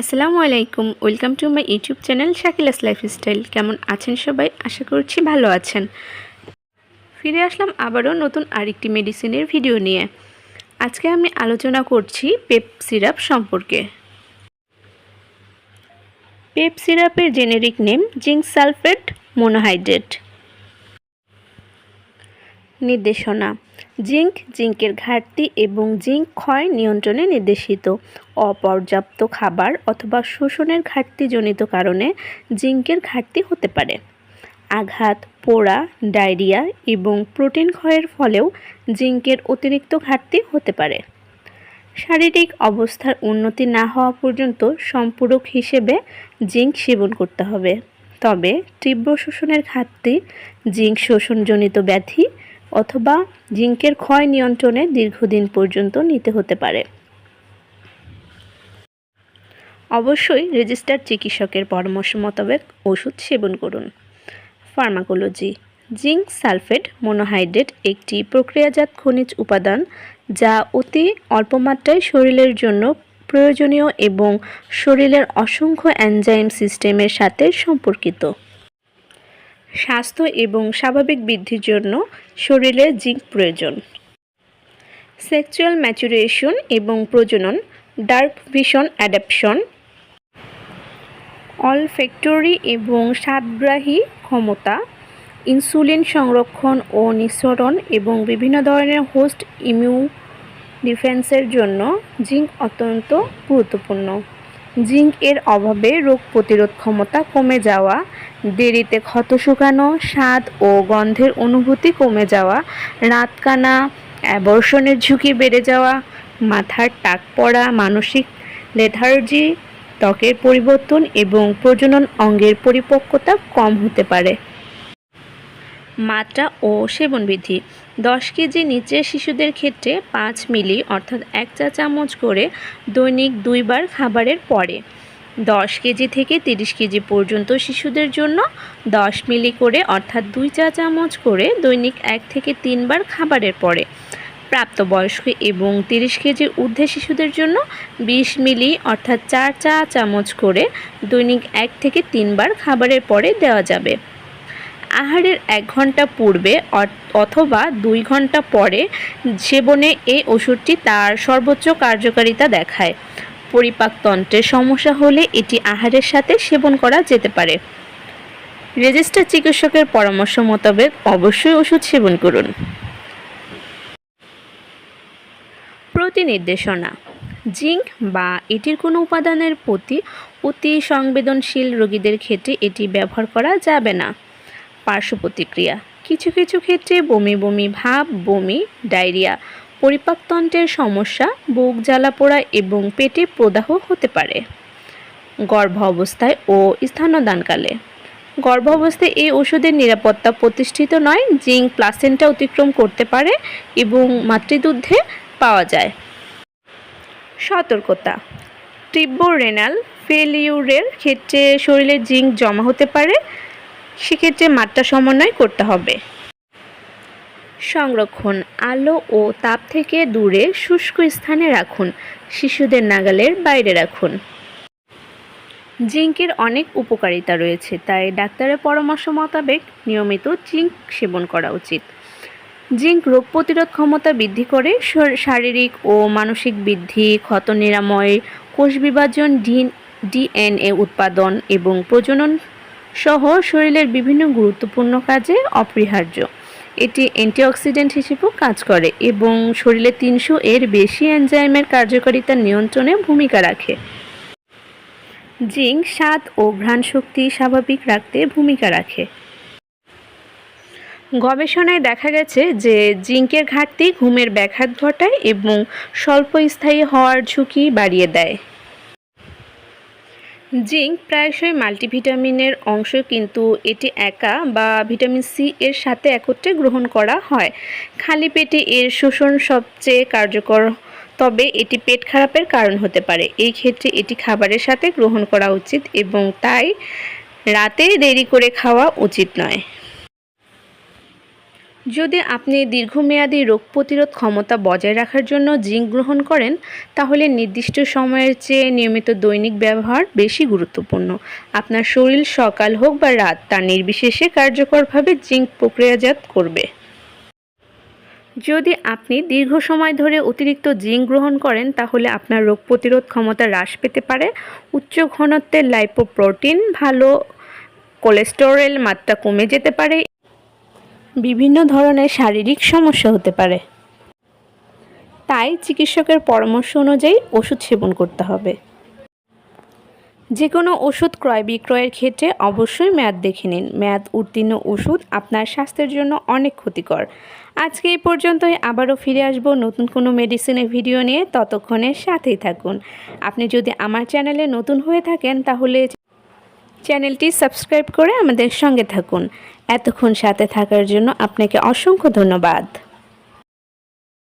আসসালামু আলাইকুম, welcome to my YouTube channel Shakila's lifestyle. কেমন আছেন সবাই? আশা করছি ভালো আছেন। ফিরে আসলাম আবারও নতুন আরেকটি মেডিসিনের ভিডিও নিয়ে। আজকে আমি আলোচনা করছি পেপ সিরাপ সম্পর্কে। Pep সিরাপের generic name zinc sulphate monohydrate নির্দেশনা জিঙ্ক, জিঙ্কের ঘাটতি এবং জিঙ্ক ক্ষয় নিয়ন্ত্রণে নির্দেশিত। অপর্যাপ্ত খাবার অথবা শোষণের ঘাটতিজনিত কারণে জিঙ্কের ঘাটতি হতে পারে। আঘাত, পোড়া, ডায়রিয়া এবং প্রোটিন ক্ষয়ের ফলেও জিঙ্কের অতিরিক্ত ঘাটতি হতে পারে। শারীরিক অবস্থার উন্নতি না হওয়া পর্যন্ত সম্পূরক হিসেবে জিঙ্ক সেবন করতে হবে। তবে তীব্র শোষণের ঘাটতি, জিঙ্ক শোষণজনিত ব্যাধি অথবা জিঙ্কের ক্ষয় নিয়ন্ত্রণে দীর্ঘদিন পর্যন্ত নিতে হতে পারে। অবশ্যই রেজিস্টার্ড চিকিৎসকের পরামর্শ মোতাবেক ওষুধ সেবন করুন। ফার্মাকোলজি। জিঙ্ক সালফেট মোনোহাইড্রেট একটি প্রক্রিয়াজাত খনিজ উপাদান যা অতি অল্প মাত্রায় শরীরের জন্য প্রয়োজনীয় এবং শরীরের অসংখ্য এনজাইম সিস্টেমের সাথে সম্পর্কিত। স্বাস্থ্য এবং স্বাভাবিক বৃদ্ধির জন্য শরীরে জিঙ্ক প্রয়োজন। সেক্সুয়াল ম্যাচুরেশন এবং প্রজনন, ডার্ক ভিশন অ্যাডাপশন, অলফ্যাক্টরি এবং স্বাদগ্রাহী ক্ষমতা, ইনসুলিন সংরক্ষণ ও নিঃসরণ এবং বিভিন্ন ধরনের হোস্ট ইমিউ ডিফেন্সের জন্য জিঙ্ক অত্যন্ত গুরুত্বপূর্ণ। জিঙ্ক এর অভাবে রোগ প্রতিরোধ ক্ষমতা কমে যাওয়া, দেরিতে ক্ষত শুকানো, স্বাদ ও গন্ধের অনুভূতি কমে যাওয়া রাতকানা অ্যাবর্ষণের ঝুঁকি বেড়ে যাওয়া, মাথার টাক পড়া, মানসিক লেথার্জি, ত্বকের পরিবর্তন এবং প্রজনন অঙ্গের পরিপক্কতা কম হতে পারে। মাত্রা ও সেবন বৃদ্ধি। দশ কেজি নিচের শিশুদের ক্ষেত্রে পাঁচ মিলি, অর্থাৎ এক চা চামচ করে দৈনিক দুইবার খাবারের পরে। দশ কেজি থেকে তিরিশ কেজি পর্যন্ত শিশুদের জন্য দশ মিলি করে, অর্থাৎ দুই চা চামচ করে দৈনিক এক থেকে তিনবার খাবারের পরে। প্রাপ্তবয়স্ক এবং তিরিশ কেজি ঊর্ধ্বে শিশুদের জন্য বিশ মিলি, অর্থাৎ চার চা চামচ করে দৈনিক এক থেকে তিনবার খাবারের পরে দেওয়া যাবে। আহারের এক ঘণ্টা পূর্বে অথবা দুই ঘণ্টা পরে সেবনে এই ওষুধটি তার সর্বোচ্চ কার্যকারিতা দেখায়। পরিপাকতন্ত্রের সমস্যা হলে এটি আহারের সাথে সেবন করা যেতে পারে। রেজিস্টার চিকিৎসকের পরামর্শ মোতাবেক অবশ্যই ওষুধ সেবন করুন। প্রতিনির্দেশনা। জিঙ্ক বা এটির কোনো উপাদানের প্রতি অতি সংবেদনশীল রোগীদের ক্ষেত্রে এটি ব্যবহার করা যাবে না। পার্শ্ব প্রতিক্রিয়া কিছু কিছু ক্ষেত্রে বমি বমি ভাব, বমি, ডায়রিয়া, পরিপাকতন্ত্রের সমস্যা, বুক জ্বালা পোড়া এবং পেটে প্রদাহ হতে পারে। গর্ভ অবস্থায় ও স্থানদানকালে গর্ভ অবস্থায় এই ওষুধের নিরাপত্তা প্রতিষ্ঠিত নয়, জিঙ্ক প্লাসেন্টা অতিক্রম করতে পারে এবং মাতৃদুদ্ধে পাওয়া যায়। সতর্কতা। তীব্র রেনাল ফেলিউরের ক্ষেত্রে শরীরে জিঙ্ক জমা হতে পারে সেক্ষেত্রে মাত্রা সমন্বয় করতে হবে। সংরক্ষণ, আলো ও তাপ থেকে দূরে শুষ্ক স্থানে রাখুন, শিশুদের নাগালের বাইরে রাখুন। জিঙ্কের অনেক উপকারিতা রয়েছে, তাই ডাক্তারের পরামর্শ মোতাবেক নিয়মিত জিঙ্ক সেবন করা উচিত। জিঙ্ক রোগ প্রতিরোধ ক্ষমতা বৃদ্ধি করে শারীরিক ও মানসিক বৃদ্ধি, ক্ষত নিরাময়, কোষ বিভাজন ডিএনএ উৎপাদন এবং প্রজনন সহ শরীরের বিভিন্ন গুরুত্বপূর্ণ কাজে অপরিহার্য। এটি অ্যান্টিঅক্সিডেন্ট হিসেবেও কাজ করে এবং শরীরে তিনশো এর বেশি এনজাইমের কার্যকারিতা নিয়ন্ত্রণে ভূমিকা রাখে। জিঙ্ক স্বাদ ও ঘ্রাণ শক্তি স্বাভাবিক রাখতে ভূমিকা রাখে। গবেষণায় দেখা গেছে যে জিঙ্কের ঘাটতি ঘুমের ব্যাঘাত ঘটায় এবং স্বল্পস্থায়ী হওয়ার ঝুঁকি বাড়িয়ে দেয়। জিঙ্ক প্রায়শই মাল্টিভিটামিনের অংশ, কিন্তু এটি একা বা ভিটামিন সি এর সাথে একত্রে গ্রহণ করা হয়। খালি পেটে এর শোষণ সবচেয়ে কার্যকর, তবে এটি পেট খারাপের কারণ হতে পারে। এই ক্ষেত্রে এটি খাবারের সাথে গ্রহণ করা উচিত এবং তাই রাতে দেরি করে খাওয়া উচিত নয়। যদি আপনি দীর্ঘমেয়াদী রোগ প্রতিরোধ ক্ষমতা বজায় রাখার জন্য জিঙ্ক গ্রহণ করেন, তাহলে নির্দিষ্ট সময়ের চেয়ে নিয়মিত দৈনিক ব্যবহার বেশি গুরুত্বপূর্ণ। আপনার শরীর সকাল হোক বা রাত তা নির্বিশেষে কার্যকরভাবে জিঙ্ক প্রক্রিয়াজাত করবে। যদি আপনি দীর্ঘ সময় ধরে অতিরিক্ত জিঙ্ক গ্রহণ করেন, তাহলে আপনার রোগ প্রতিরোধ ক্ষমতা হ্রাস পেতে পারে। উচ্চ ঘনত্বের লাইপোপ্রোটিন ভালো কোলেস্টেরল মাত্রা কমে যেতে পারে বিভিন্ন ধরনের শারীরিক সমস্যা হতে পারে। তাই চিকিৎসকের পরামর্শ অনুযায়ী ওষুধ সেবন করতে হবে। যে কোনো ওষুধ ক্রয় বিক্রয়ের ক্ষেত্রে অবশ্যই মেয়াদ দেখে নিন। মেয়াদ উত্তীর্ণ ওষুধ আপনার স্বাস্থ্যের জন্য অনেক ক্ষতিকর। আজকে এই পর্যন্তই। আবারও ফিরে আসব নতুন কোনো মেডিসিনের ভিডিও নিয়ে। ততক্ষণের সাথেই থাকুন। আপনি যদি আমার চ্যানেলে নতুন হয়ে থাকেন তাহলে চ্যানেলটি সাবস্ক্রাইব করে আমাদের সঙ্গে থাকুন। এতক্ষণ সাথে থাকার জন্য আপনাকে অসংখ্য ধন্যবাদ।